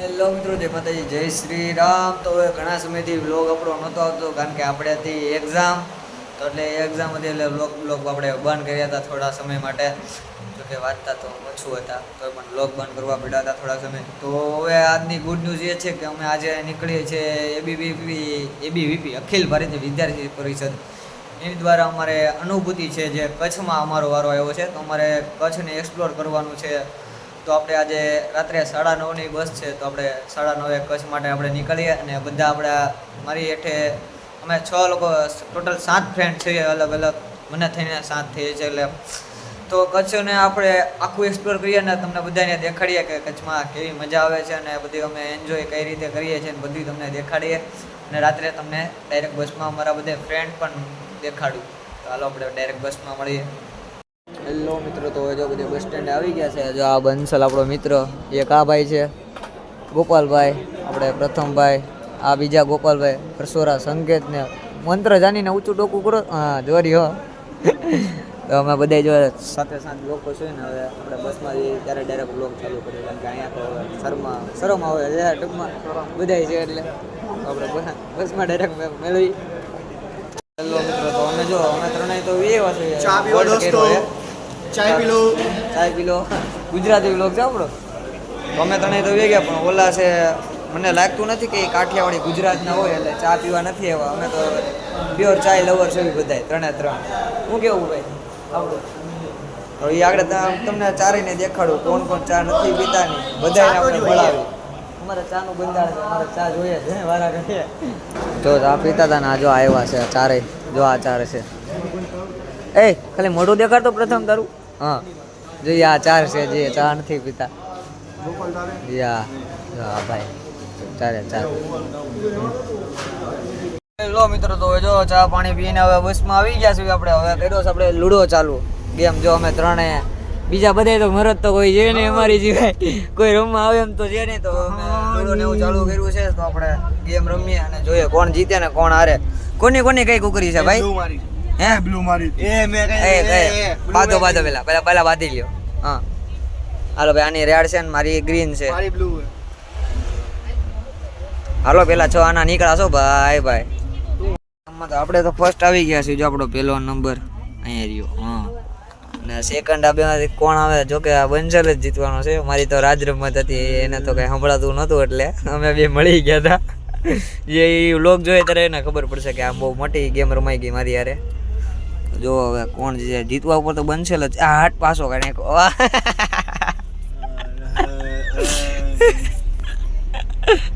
Hello મિત્રો, જય માતાજી, જય શ્રી રામ તો હવે ઘણા સમયથી વ્લોગ આપણો નહોતો આવતો, કારણ કે આપણે હતી એક્ઝામ તો એટલે એક્ઝામ હતી એટલે વ્લોગ વ્લોગ આપણે બંધ કર્યા હતા થોડા સમય માટે. જો કે વાંચતા તો ઓછું હતા તો પણ વ્લોગ બંધ કરવા પડ્યા હતા થોડા સમય. તો હવે આજની ગુડ ન્યૂઝ એ છે કે અમે આજે નીકળીએ છીએ એબીવીપી એબીવીપી અખિલ ભારતીય વિદ્યાર્થી પરિષદ. એની દ્વારા અમારે અનુભૂતિ છે જે કચ્છમાં અમારો વારો આવ્યો છે. તો અમારે કચ્છને એક્સપ્લોર કરવાનું છે. તો આપણે આજે રાત્રે સાડા નવની બસ છે, તો આપણે સાડા નવે કચ્છ માટે આપણે નીકળીએ અને બધા આપણા મારી હેઠે અમે છ લોકો, ટોટલ સાત ફ્રેન્ડ છીએ અલગ અલગ, મને થઈને સાત થઈએ છે એટલે. તો કચ્છને આપણે આખું એક્સપ્લોર કરીએ અને તમને બધાને દેખાડીએ કે કચ્છમાં કેવી મજા આવે છે અને બધી અમે એન્જોય કઈ રીતે કરીએ છીએ અને બધું તમને દેખાડીએ. અને રાત્રે તમને ડાયરેક્ટ બસમાં અમારા બધા ફ્રેન્ડ પણ દેખાડું તો હાલો આપણે ડાયરેક્ટ બસમાં મળીએ. હેલો મિત્રો તો જો બધે બસ સ્ટેન્ડ આવી ગયા છે. જો આ બંસલ આપણો મિત્ર એક આ ભાઈ છે ગોપાલભાઈ આપણે પ્રથમભાઈ આ બીજા ગોપાલભાઈ પરસોરા સંકેત ને મંત્ર જાણીને ઊંચું ડોકું કરો. હા જોરી હો. તો અમે બધા જો સાથે સાત લોકો છે ને હવે આપણે બસમાં જઈએ ત્યારે ડાયરેક્ટ બ્લોગ ચાલુ કરીએ કારણ કે અહીંયા તો શરમા શરમ આવે છે ટૂંકમાં. બધાય છે એટલે આપણે બસ- બસમાં ડાયરેક્ટ મેળવી. હેલો મિત્રો તો અમે જો અમે ત્રણેય તો એ વાત ચા પીવો દોસ્તો. છે. ચાય પી લો. ચાય પી લો. ગુજરાતી બ્લોગ છે આપણો. અમે ત્રણેય તો ગયા પણ ઓલા છે મને લાગતું નથી કે એ કાઠિયાવાડી ગુજરાતના હોય એટલે ચા પીવા નથી એવા. અમે તો પ્યોર ચાય લવર છે બધાય ત્રણે ત્રણ. હું કેવું ભાઈ? આપણું તો એ આગળ તમને ચારીને દેખાડું. કોણ કોણ ચા નથી પીતા નહીં બધાને આપણે જોઈએ. અમારે ચાનું બંધાણ છે અમારે ચા જોઈએ છે વારા જો ચા પીતા હતા ને આ જો આવ્યા છે ચારે જો આ ચારે છે. એ ખાલી મોઢું દેખાડતો પ્રથમ તારું. હા. જોઈએ આ ચાર છે, જે ચા નથી પીતા. યા આ ભાઈ. ચારે ચાલે લો મિત્રો, તો જો ચા પાણી પીને હવે બસમાં આવી ગયા છીએ આપણે. હવે કર્યો છે આપણે લૂડો ચાલુ. ગેમ જો અમે ત્રણે. બીજા બધા તો મરત તો કોઈ છે નહીં અમારી સિવાય. કોઈ રમવા આવે એમ તો છે નહીં. તો લૂડો ને એવું ચાલુ કર્યું છે. તો આપણે ગેમ રમીએ અને જોઈએ કોણ જીતે ને કોણ હારે. કોની કોની કઈ કુકરી છે, ભાઈ? મારી. હે? બ્લુ મારી એ મેં એ એ બાદો બાદો પેલા પેલા પેલા બાદી લ્યો. હા. હાલો ભાઈ આની રેડ છે ને મારી ગ્રીન છે. મારી બ્લુ હાલો પેલા છ આના નીકળ્યા છો ભાઈ. ભાઈ આપણે તો ફર્સ્ટ આવી ગયા છીએ જો આપણો પહેલો નંબર અહીંયા રહ્યો હા. અને સેકન્ડ આ બેમાંથી કોણ આવે? જો કે આ બંસલ જ જીતવાનો છે. મારી તો રાજ રમત હતી એને તો કઈ સંભળાતું નહોતું એટલે અમે બે મળી ગયા હતા જે લોક જોઈએ ત્યારે એને ખબર પડશે કે આ બહુ મોટી ગેમ રમાઈ ગઈ મારી યારે જો હવે કોણ જીતે જીતવા ઉપર તો બનશે જ. આ હાટ પાછો કાઢે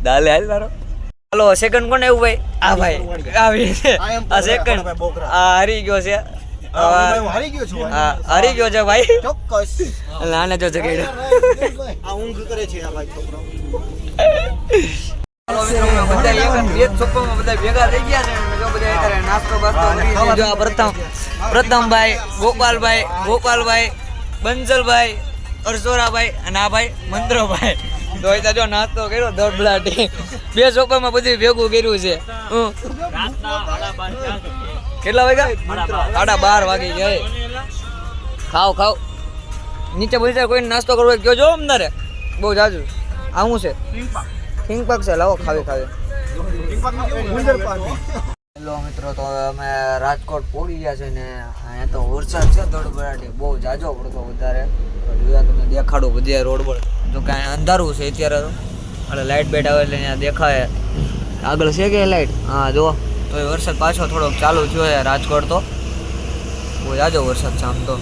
દાલે હાલ તારો હલો સેકન્ડ કોણ એવું ભાઈ? આ ભાઈ. આવી છે. આ સેકન્ડ આ હારી ગયો છે. હું હારી ગયો છું આ હારી ગયો છે. ભાઈ. ચોક્કસ. એટલે જો જગાડ્યો. આ ઊંઘ કરે છે આ ભાઈ છોકરો. પ્રથમભાઈ ગોપાલભાઈ ગોપાલભાઈ બંજલભાઈ અરસોરાભાઈ અને આ ભાઈ મંત્રોભાઈ તો જો નાસ્તો કર્યો દોડબડાટી બે ચોક્કોમાં બધું ભેગું કર્યું છે. કેટલા વાગ્યા? સાડા બાર વાગી ગયા. ખાવ ખાવ નીચે બધી કોઈ નાસ્તો કરવો કયો જો અમદારે બહુ જાજુ. આવું છે. હિંગ પાક છે લાવો ખાવી ખાવી. હેલો મિત્રો તો હવે અમે રાજકોટ પહોંચી ગયા છે ને અહીંયા તો વરસાદ છે ધડબડાટી બહુ જાજો પડતો વધારે. જોયા તમને દેખાડું બધે રોડ પર. જો કે અંધારું છે અત્યારે તો. એટલે લાઇટ બેટ આવે એટલે અહીંયા દેખાય. આગળ છે કે લાઇટ હા જો તો એ વરસાદ પાછો થોડોક ચાલુ થયો છે રાજકોટ તો. બહુ જાજો વરસાદ છે આમ તો.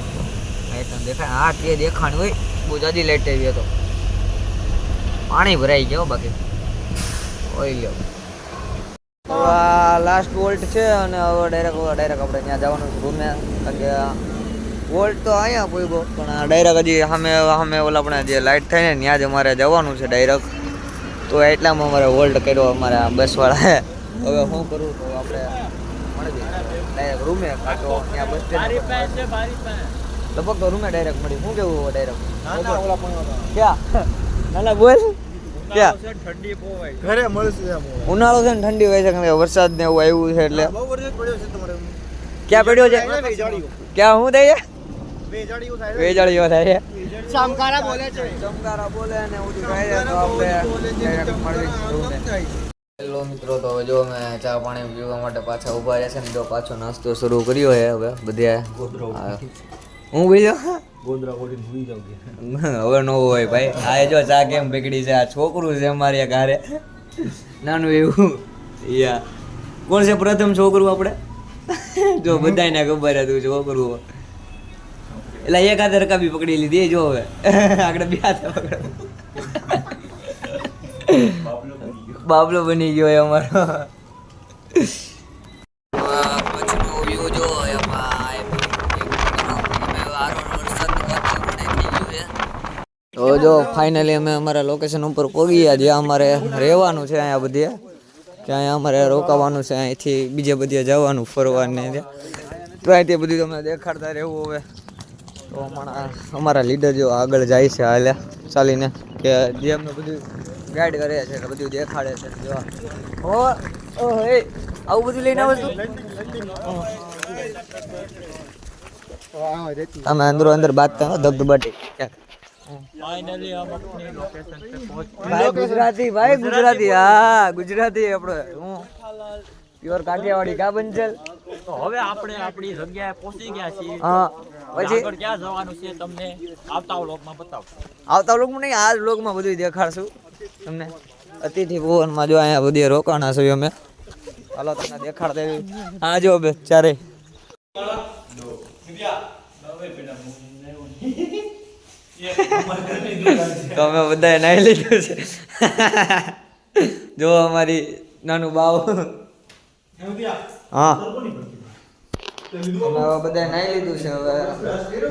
લાઇટ દેખાય. હા કે દેખાણ હોય. બહુ જાજી લાઇટ આવી તો પાણી ભરાઈ ગયો બાકી. ઓઈ લ્યો. તો આ લાસ્ટ વોલ્ટ છે અને હવે ડાયરેક્ટ ડાયરેક્ટ આપણે ત્યાં જવાનું છે રૂમે. કારણ કે વોલ્ટ તો અહીંયા પૂગ્યો પણ આ ડાયરેક્ટ હજી સામે સામે ઓલા આપણે જે લાઇટ થાય ને ત્યાં જ અમારે જવાનું છે ડાયરેક્ટ તો એટલામાં અમારે વોલ્ટ કર્યો અમારે આ બસવાળાએ હવે શું કરું તો આપણે ડાયરેક્ટ રૂમે કાં તો ત્યાં બસ સ્ટેન્ડ લગભગ તો રૂમે ડાયરેક્ટ મળી. શું કેવું ડાયરેક્ટ ક્યાં? ના બોલ. ક્યાં? ઘરે મળશે ઉનાળો છે ને ઠંડી હોય છે કારણ કે વરસાદ ને એવું આવ્યું છે એટલે. બહુ વરસાદ પડ્યો છે તમારે. ક્યાં પડ્યો છે? ક્યાં શું થાય છે. થાય વેજાળીઓ થાય છે. ચમકારા બોલે છે. ચમકારા બોલે અને બધું કહે તો આપણે direct મળવી જવું ને. હેલો મિત્રો તો હવે જો અમે ચા પાણી પીવા માટે પાછા ઊભા રહ્યા છે ને જો પાછો નાસ્તો શરૂ કર્યો છે હવે બધે. હું. બીજો ગોદરા ગોડીને ભૂલી જાવ હવે નો હોય ભાઈ. આ જો ચા કેમ બગડી છે? આ છોકરું છે અમારે ઘરે. નાનું એવું. યા. કોણ છે પ્રથમ છોકરું આપણે? જો બધાને ખબર હતું છોકરું. એટલે એક હાથે રકાબી પકડી લીધી જો હવે. આગળ બે હાથે પકડ. બાબલો બની ગયો એ અમારો કચ્છનો વ્યૂ જો એમાં તો જો ફાઇનલી અમે અમારા લોકેશન ઉપર પહોંચી ગયા જ્યાં અમારે રહેવાનું છે અહીંયા બધે. કે અહીંયા અમારે રોકાવાનું છે અહીંથી બીજે બધે જવાનું ફરવાને તો અહીંથી બધું તમને દેખાડતા રહેવું હવે. તો હમણાં અમારા લીડર જો આગળ જાય છે હાલે ચાલીને કે જે અમને બધું ગાઈડ કરે છે એટલે બધું દેખાડે છે જો. ઓ એ આવું બધું લઈને આવો તમે અંદરો અંદર બાત કરો પહોંચ ભાઈ ગુજરાતી ભાઈ ગુજરાતી હા ગુજરાતી આપણો હું. પ્યોર કાઠિયાવાડી કા બંજલ તો હવે આપણે આપણી જગ્યાએ પહોંચી ગયા છીએ. હા પછી? આગળ ક્યાં જવાનું છે તમને આવતા વ્લોગમાં બતાવશું આવતા વ્લોગમાં નહીં આ વ્લોગમાં બધું દેખાડશું તમને. અતિથિ ભુવનમાં જો અહીંયા બધી રોકાણા છે અમે. ચાલો તમને દેખાડતા દેવી. હા જો બે ચારે. તો અમે બધાએ નાઈ લીધું છે. જો અમારી નાનું બાવ. હા. અમે બધાએ નાઈ લીધું છે હવે.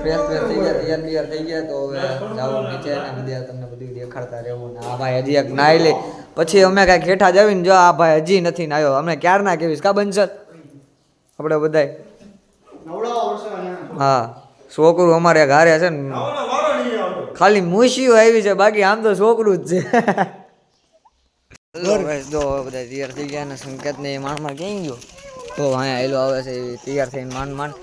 ફ્રેશ ફ્રેશ થઈ ગયા તૈયાર તૈયાર થઈ ગયા તો હવે જાવું નીચે ને બધા તમને બધું દેખાડતા રહેવું ને આ ભાઈ હજી એક નાઈ લે. પછી અમે કાંઈ ખેઠા જાવીને જો આ ભાઈ હજી નથી નાયો અમે ક્યારના કેવીશ? કા બનશે આપણે બધાય હા. છોકરું અમારે ઘરે છે ને. ખાલી મૂછીઓ આવી છે બાકી આમ તો છોકરું જ છે. હેલો જો બધા તૈયાર થઈ ગયા ને સંકેત ને માણમાં ક્યાં ગયો? તો અહીંયા એલો આવે છે તૈયાર થઈને માંડ માંડ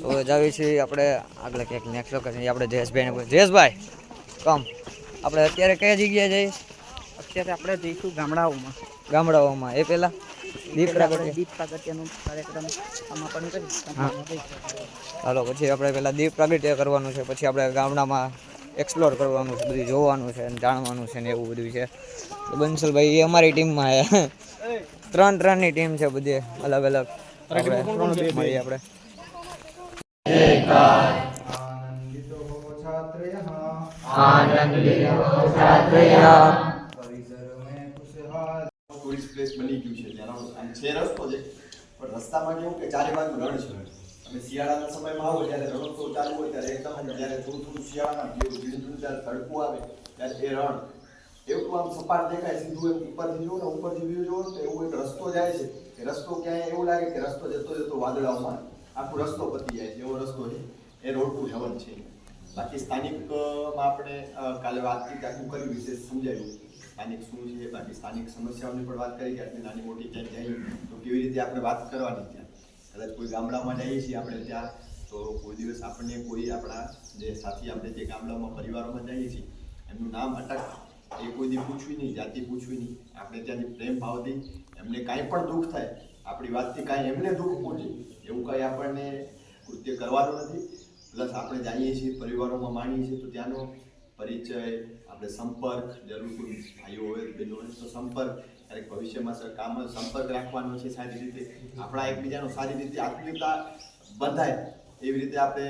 તો જાવી છીએ આપણે આગળ ક્યાંક નેક્સ્ટ લોકેશન આપણે જયેશભાઈને જયેશભાઈ કમ આપણે અત્યારે કઈ જગ્યાએ જઈએ? અત્યારે આપણે જઈશું ગામડાઓમાં. ગામડાઓમાં. એ પેલા દીપ પ્રાગટ્ય દીપ પ્રાગટ્યનું કાર્યક્રમ કરી ગામડામાં પછી આપણે પેલા દીપ પ્રાગટ્ય કરવાનું છે પછી આપણે ગામડામાં એક્સપ્લોર કરવાનું છે બધું જોવાનું છે અને જાણવાનું છે ને એવું બધું છે. તો બંસલભાઈ એ અમારી ટીમમાં છે. ત્રણ ત્રણની ટીમ છે બધી અલગ અલગ. આપણે મળીએ આપણે. ટુરિસ્ટ પ્લેસ બની ગયું છે ત્યાંનો છે રસ્તો છે પણ રસ્તામાં કેવું કે ચારે બાજુ રણ છે. અને શિયાળાના સમયમાં આવો ત્યારે રણોત્સવ ચાલુ હોય ત્યારે એકદમ જ્યારે થોડું થોડું શિયાળામાં જેવું ધીરે જ્યારે તડકો આવે ત્યારે એ રણ. એવું આમ સપાટ દેખાય, સીધું એમ ઉપરથી જુઓ ને ઉપરથી વ્યૂ જુઓ તો એવું એક રસ્તો જાય છે એ રસ્તો ક્યાંય એવું લાગે કે રસ્તો જતો જતો વાદળાઓમાં આખો રસ્તો પતી જાય છે. એવો રસ્તો છે. એ રોડ ટુ હેવન છે. બાકી સ્થાનિકમાં આપણે કાલે કાલે વાતચીત આખું કરી વિશેષ સમજાવ્યું સ્થાનિક શું છે? બાકી સ્થાનિક સમસ્યાઓની પણ વાત કરી કે આટલી નાની મોટી ક્યાંક જાય તો કેવી રીતે આપણે વાત કરવાની ત્યાં? કદાચ કોઈ ગામડામાં જઈએ છીએ આપણે ત્યાં, તો કોઈ દિવસ આપણને કોઈ આપણા જે સાથી આપણે જે ગામડામાં પરિવારોમાં જઈએ છીએ, એમનું નામ અટક, એ કોઈ પૂછવી નહીં, જાતિ પૂછવી નહીં. આપણે ત્યાંથી પ્રેમ ભાવથી એમને કાંઈ પણ દુઃખ થાય, આપણી વાતથી કાંઈ એમને દુઃખ પહોંચે, એવું કાંઈ આપણને કૃત્ય કરવાનું નથી. પ્લસ આપણે જાણીએ છીએ, પરિવારોમાં માણીએ છીએ, તો ત્યાંનો પરિચય આપણે સંપર્ક જરૂર કોઈ ભાઈઓ હોય, બહેનો હોય, તો સંપર્ક. ક્યારેક ભવિષ્યમાં સર કામ સંપર્ક રાખવાનો છે સારી રીતે. આપણા એકબીજાનો સારી રીતે આત્મીયતા બંધાય. એવી રીતે આપણે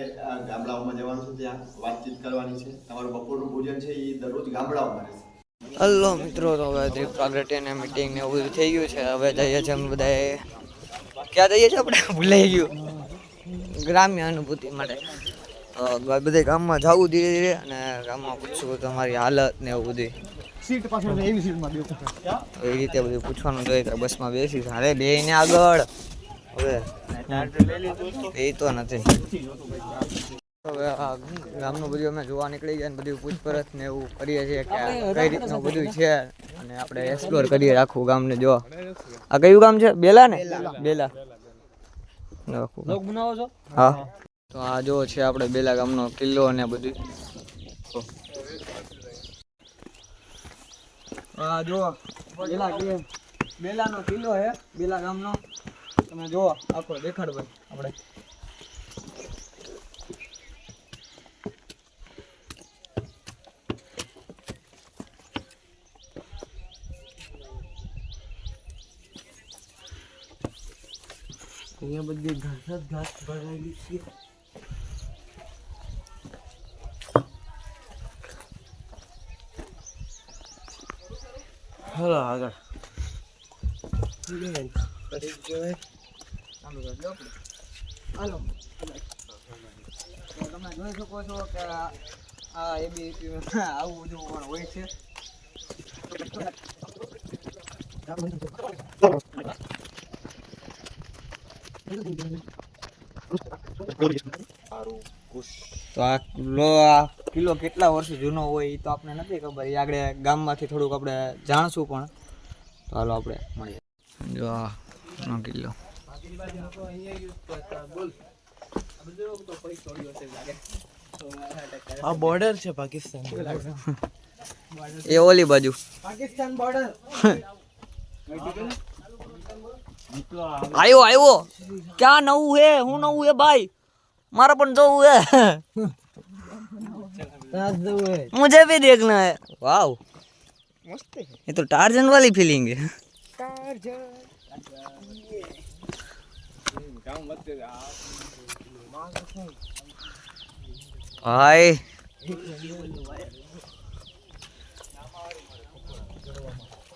ગામડાઓમાં જવાનું છે, ત્યાં વાતચીત કરવાની છે. તમારું બપોરનું ભોજન છે એ દરરોજ ગામડાઓમાં રહેશે. હલો મિત્રો, તો હવે દીપ પ્રાગટ્ય ને મીટિંગ ને એવું થઈ ગયું છે, હવે જઈએ છીએ અમે બધાએ. ક્યાં જઈએ છીએ આપણે? ભૂલાઈ ગયું. ગ્રામ્ય અનુભૂતિ માટે. બધે ગામમાં જવું ધીરે ધીરે અને ગામમાં પૂછવું તમારી હાલત ને એવું બધું. સીટ પાછળ એવી સીટમાં બેઠો એ રીતે બધું પૂછવાનું જોઈએ કે બસમાં બેસી અરે બે ને આગળ. હવે એ તો નથી. હવે ગામનું બધું અમે જોવા નીકળી ગયા ને બધું પૂછપરછ ને એવું કરીએ છીએ કે કઈ રીતનું બધું છે અને આપણે એક્સપ્લોર કરીએ આખું ગામને જો. આ કયું ગામ છે? બેલા ને? બેલા. ગામ. બનાવો છો? હા. તો આ જો છે આપણે બેલા ગામનો કિલ્લો અને બધું. આ કિલ્લો હે બેલા ગામનો. તમે જો આખો દેખાડ ભાઈ અહીંયા બધી ઘાસ જ ઘાસ ભરાયેલી છે. હાલો, આગળ. હાલો તમે જોઈ શકો છો કે આ- આ એબીપી આવું બધું પણ હોય છે તો આ લો આ કિલ્લો કેટલા વર્ષ જૂનો હોય એ તો આપણે નથી ખબર. એ આગળ ગામમાંથી થોડુંક આપણે જાણશું પણ. તો હાલો આપણે મળીએ. જો આ કિલ્લો. આ બોર્ડર છે પાકિસ્તાન એ ઓલી બાજુ. પાકિસ્તાન બોર્ડર આવ્યો આવ્યો ક્યાં નવું હે? હું નવું હે ભાઈ? મારે પણ જવું હે. मुझे भी देखना है। वाओ। मस्त है ये तो टार्जन वाली फीलिंग है। टार्जन भाई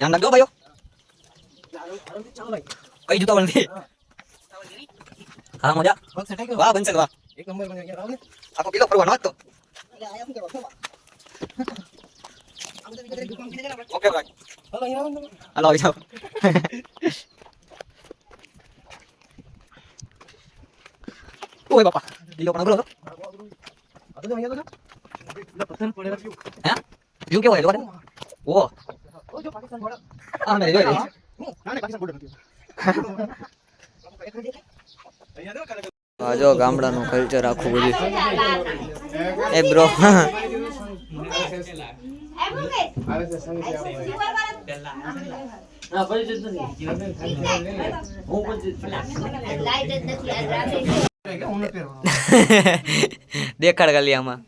ધ્યાન રાખજો ભાઈઓ કઈ જૂતા બનતી હા મજા વાહ બનશે વાહ એક નંબર બન્યો આખો કિલો ફરવાનો હતો ओके भाई हेलो भाई साहब ओए बापा लीलो पण बोलो तो यू क्या हुआ लोगों ने वो हाँ मेरे जो है ना पाकिस्तान बॉर्डर જો આ જો ગામડાનું કલ્ચર આખું બધું. એ બ્રો દેખાડ ખાલી આમાં.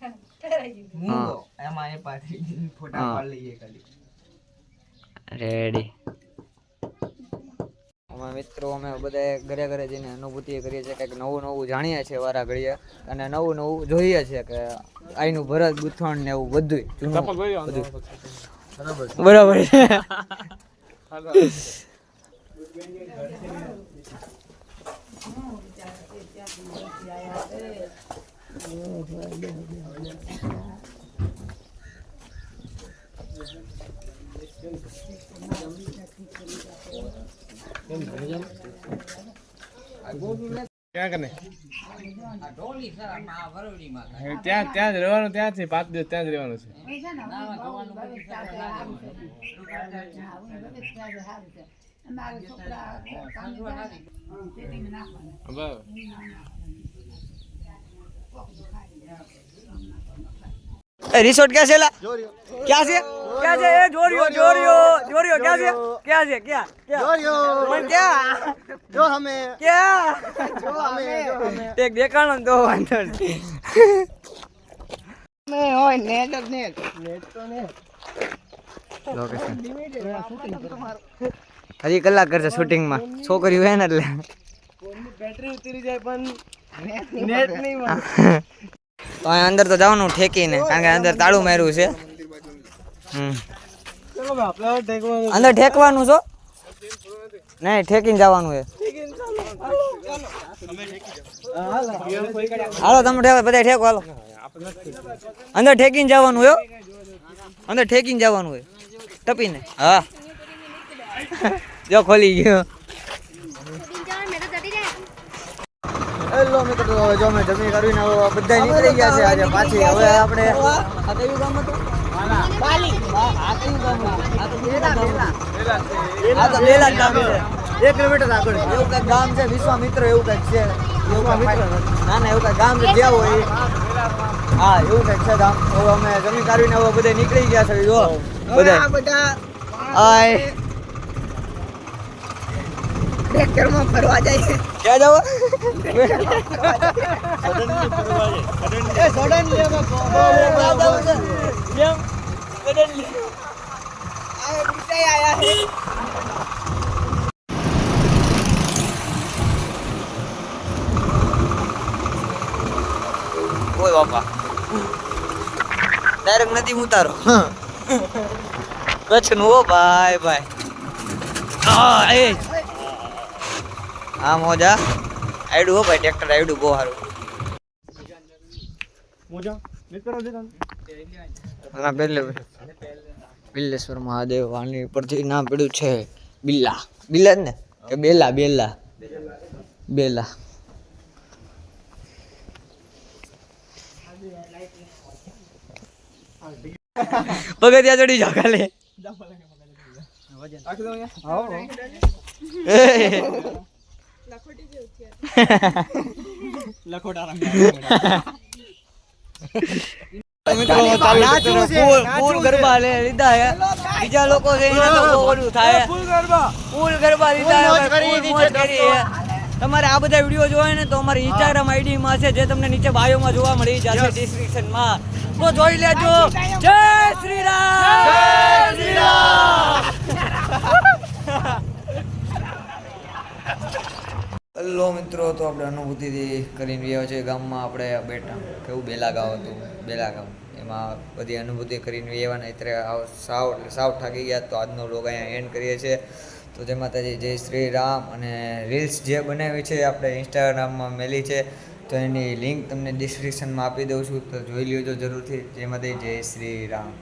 રેડી અમે મિત્રો અમે બધા ઘરે ઘરે જઈને અનુભૂતિ કરીએ છીએ કંઈક નવું નવું જાણીએ છીએ વારા ઘડીએ અને નવું નવું જોઈએ છીએ કે આઈનું ભરત ગૂંથણ ને એવું બધું જૂનું બધું બરાબર છે. ક્યાં કને? ત્યાં ત્યાં જ રહેવાનું ત્યાં છે પાંચ દિવસ ત્યાં જ રહેવાનું છે. બરાબર. રિસોર્ટ ક્યાં છે ક્યાં છે? ક્યાં છે? એ જોરિયો જોરિયો. જોરિયો ક્યાં છે? ક્યાં છે? ક્યાં? ક્યાં? પણ ક્યાં? જો અમે ક્યાં? જો અમે એક દેખાણો તો વાંધો નહીં હોય નેટ જ નેટ. નેટ તો નેટ. લોકેશન હજી કલાક કરશે શૂટિંગમાં છોકરીઓ હોય ને એટલે. બેટરી ઉતરી જાય પણ નેટ નહીં તો અહીં અંદર તો જવાનું ઠેકીને, કારણ કે અંદર તાળું માર્યું છે. અંદર ઠેકવાનું છો? નહીં, ઠેકીને જવાનું છે. હાલો, તમે બધા ઠેકો, હાલો. અંદર ઠેકીને જવાનું હોય અંદર ઠેકીને જવાનું હોય. ટપીને. હા. જો ખોલી ગયો. હેલો મિત્રો તો હવે જો અમે જમી કરીને હવે બધા નીકળી ગયા છે આજે પાછી. હવે આપણે આ કયું ગામ હતું? ગામ ગામ ગામ એક કિલોમીટર આગળ એવું કંઈક ગામ છે? વિશ્વામિત્ર એવું કંઈક છે? એવું ના ના એવું કંઈક ગામ છે જ્યાં હોય. એ. હા એવું કંઈક છે તો અમે જમી કાઢીને હવે બધે નીકળી ગયા છે. જો. બધા બધા આય ટ્રેક્ટરમાં ફરવા જાય. ક્યાં જાવ આ આયા ઓય બાપા. ડાયરેક્ટ નથી ઉતારો. કચ્છનું ભાઈ ભાઈ. હા એ આ મોજા. આયડું હો ભાઈ ટ્રેક્ટર આયડું બહુ સારું. ના પેલે બિલ્લેશ્વર મહાદેવ વાણી પરથી નામ પડ્યું છે. બિલ્લા. બિલ્લા ને? કે બેલા બેલા. બેલા. પગથિયા ચડી જાવ કાલે એ. નાચવું છે, ફૂલ- નાચવું ફૂલ ગરબા લે લીધા હે. બીજા લોકો છે એને તો ઓલું થાય. ફૂલ ગરબા. લીધા ફૂલ કરી તમારે આ બધા વીડિયો જોવા ને તો અમારી ઇન્સ્ટાગ્રામ આઈડી માં છે જે તમને નીચે બાયોમાં જોવા મળી જશે ડિસ્ક્રિપ્શનમાં. તો જોઈ લેજો. જય શ્રી રામ જય શ્રી રામ હેલો મિત્રો, તો આપણે અનુભૂતિથી કરીને રહ્યા છે. ગામમાં આપણે બેઠા. કેવું બેલા ગામ હતું? બેલા ગામ એમાં બધી અનુભૂતિ કરીને વ્યવહાર અત્યારે સાવ એટલે સાવ થાકી ગયા તો આજનો લોગ અહીંયા એન્ડ કરીએ છીએ. તો જેમાં માતાજી જય શ્રી રામ અને રીલ્સ જે બનાવી છે આપણે ઇન્સ્ટાગ્રામમાં મેલી છે. તો એની લિંક તમને ડિસ્ક્રિપ્શનમાં આપી દઉં છું. તો જોઈ લેજો જરૂરથી. જેમાંથી જય શ્રી રામ.